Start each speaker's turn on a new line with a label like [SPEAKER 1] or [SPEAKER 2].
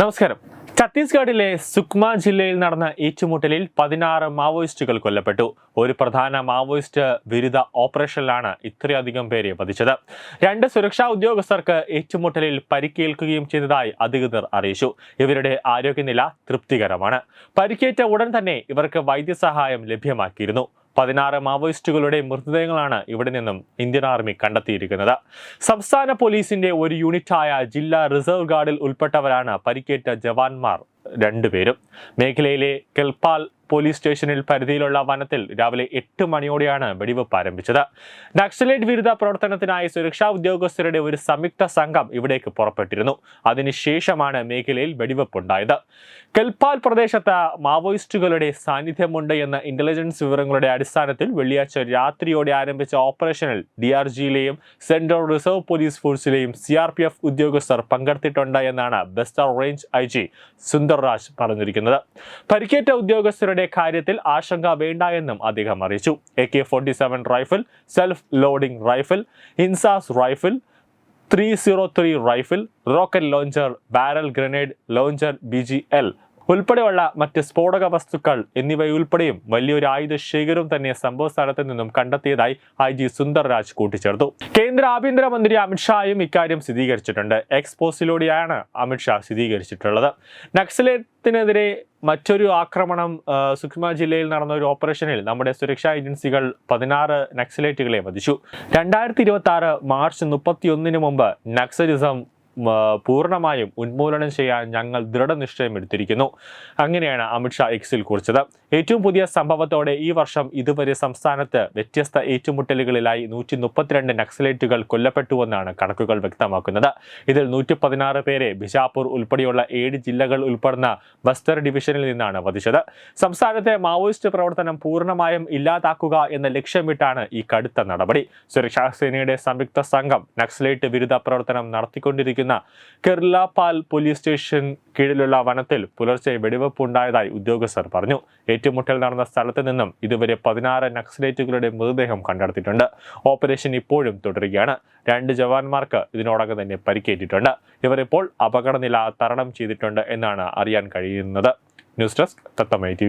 [SPEAKER 1] നമസ്കാരം. ഛത്തീസ്ഗഡിലെ സുക്മ ജില്ലയിൽ നടന്ന ഏറ്റുമുട്ടലിൽ പതിനാറ് മാവോയിസ്റ്റുകൾ കൊല്ലപ്പെട്ടു. ഒരു പ്രധാന മാവോയിസ്റ്റ് വിരുദ്ധ ഓപ്പറേഷനിലാണ് ഇത്രയധികം പേരെ വധിച്ചത്. രണ്ട് സുരക്ഷാ ഉദ്യോഗസ്ഥർക്ക് ഏറ്റുമുട്ടലിൽ പരിക്കേൽക്കുകയും ചെയ്തതായി അധികൃതർ അറിയിച്ചു. ഇവരുടെ ആരോഗ്യനില തൃപ്തികരമാണ്. പരിക്കേറ്റ ഉടൻ തന്നെ ഇവർക്ക് വൈദ്യസഹായം ലഭ്യമാക്കിയിരുന്നു. പതിനാറ് മാവോയിസ്റ്റുകളുടെ മൃതദേഹങ്ങളാണ് ഇവിടെ നിന്നും ഇന്ത്യൻ ആർമി കണ്ടെത്തിയിരിക്കുന്നത്. സംസ്ഥാന പോലീസിന്റെ ഒരു യൂണിറ്റായ ജില്ലാ റിസർവ് ഗാർഡിൽ ഉൾപ്പെട്ടവരാണ് പരിക്കേറ്റ ജവാന്മാർ രണ്ടുപേരും. മേഖലയിലെ കെൽപാൽ പോലീസ് സ്റ്റേഷനിൽ പരിധിയിലുള്ള വനത്തിൽ രാവിലെ എട്ട് മണിയോടെയാണ് വെടിവെപ്പ് ആരംഭിച്ചത്. നക്സലേറ്റ് വിരുദ്ധ പ്രവർത്തനത്തിനായി സുരക്ഷാ ഉദ്യോഗസ്ഥരുടെ ഒരു സംയുക്ത സംഘം ഇവിടേക്ക് പുറപ്പെട്ടിരുന്നു. അതിനുശേഷമാണ് മേഖലയിൽ വെടിവെപ്പുണ്ടായത്. കെൽപാൽ പ്രദേശത്ത് മാവോയിസ്റ്റുകളുടെ സാന്നിധ്യമുണ്ട് എന്ന ഇന്റലിജൻസ് വിവരങ്ങളുടെ അടിസ്ഥാനത്തിൽ വെള്ളിയാഴ്ച രാത്രിയോടെ ആരംഭിച്ച ഓപ്പറേഷനിൽ ഡി ആർ ജിയിലെയും സെൻട്രൽ റിസർവ് പോലീസ് ഫോഴ്സിലെയും സി ആർ പി എഫ് ഉദ്യോഗസ്ഥർ പങ്കെടുത്തിട്ടുണ്ട് എന്നാണ് Bastar range I G Sundarraj പറഞ്ഞിരിക്കുന്നത്. പരിക്കേറ്റ ഉദ്യോഗസ്ഥരുടെ കാര്യത്തിൽ ആശങ്ക വേണ്ട എന്നും അദ്ദേഹം അറിയിച്ചു. A K forty seven rifle self loading rifle INSAS rifle three zero three rifle rocket launcher barrel grenade launcher B G L ഉൾപ്പെടെയുള്ള മറ്റ് സ്ഫോടക വസ്തുക്കൾ എന്നിവയുൾപ്പെടെയും വലിയൊരു ആയുധ ശേഖരവും തന്നെ സംഭവ സ്ഥലത്ത് നിന്നും കണ്ടെത്തിയതായി ഐ ജി സുന്ദർ രാജ് കൂട്ടിച്ചേർത്തു. കേന്ദ്ര ആഭ്യന്തരമന്ത്രി അമിത്ഷായും ഇക്കാര്യം സ്ഥിരീകരിച്ചിട്ടുണ്ട്. എക്സ്പോസിലൂടെയാണ് അമിത്ഷാ സ്ഥിരീകരിച്ചിട്ടുള്ളത്. നക്സലേറ്റിനെതിരെ മറ്റൊരു ആക്രമണം സുഖ്മ ജില്ലയിൽ നടന്ന ഒരു ഓപ്പറേഷനിൽ നമ്മുടെ സുരക്ഷാ ഏജൻസികൾ പതിനാറ് നക്സലേറ്റുകളെ വധിച്ചു. രണ്ടായിരത്തി ഇരുപത്തി ആറ് മാർച്ച് മുപ്പത്തിയൊന്നിന് മുമ്പ് നക്സലിസം പൂർണമായും ഉന്മൂലനം ചെയ്യാൻ ഞങ്ങൾ ദൃഢനിശ്ചയം എടുത്തിരിക്കുന്നു. അങ്ങനെയാണ് അമിത്ഷാ എക്സിൽ കുറിച്ചത്. ഏറ്റവും പുതിയ സംഭവത്തോടെ ഈ വർഷം ഇതുവരെ സംസ്ഥാനത്ത് വ്യത്യസ്ത ഏറ്റുമുട്ടലുകളിലായി നൂറ്റി മുപ്പത്തിരണ്ട് നക്സലേറ്റുകൾ കൊല്ലപ്പെട്ടുവെന്നാണ് കണക്കുകൾ വ്യക്തമാക്കുന്നത്. ഇതിൽ നൂറ്റി പതിനാറ് പേരെ ബിജാപൂർ ഉൾപ്പെടെയുള്ള ഏഴ് ജില്ലകൾ ഉൾപ്പെടുന്ന ബസ്തർ ഡിവിഷനിൽ നിന്നാണ് വധിച്ചത്. സംസ്ഥാനത്തെ മാവോയിസ്റ്റ് പ്രവർത്തനം പൂർണമായും ഇല്ലാതാക്കുക എന്ന ലക്ഷ്യമിട്ടാണ് ഈ കടുത്ത നടപടി. സുരക്ഷാ സേനയുടെ സംയുക്ത സംഘം നക്സലേറ്റ് വിരുദ്ധ പ്രവർത്തനം നടത്തിക്കൊണ്ടിരിക്കുന്ന. കെർലാപാൽ പോലീസ് സ്റ്റേഷൻ കീഴിലുള്ള വനത്തിൽ പുലർച്ചെ വെടിവെപ്പ് ഉണ്ടായതായി ഉദ്യോഗസ്ഥർ പറഞ്ഞു. ഏറ്റുമുട്ടൽ നടന്ന സ്ഥലത്ത് നിന്നും ഇതുവരെ പതിനാറ് നക്സലേറ്റുകളുടെ മൃതദേഹം കണ്ടെടുത്തിട്ടുണ്ട്. ഓപ്പറേഷൻ ഇപ്പോഴും തുടരുകയാണ്. രണ്ട് ജവാന്മാർക്ക് ഇതിനോടകം തന്നെ പരിക്കേറ്റിട്ടുണ്ട്. ഇവരിപ്പോൾ അപകടനില തരണം ചെയ്തിട്ടുണ്ട് എന്നാണ് അറിയാൻ കഴിയുന്നത്. News desk തത്തമൈ T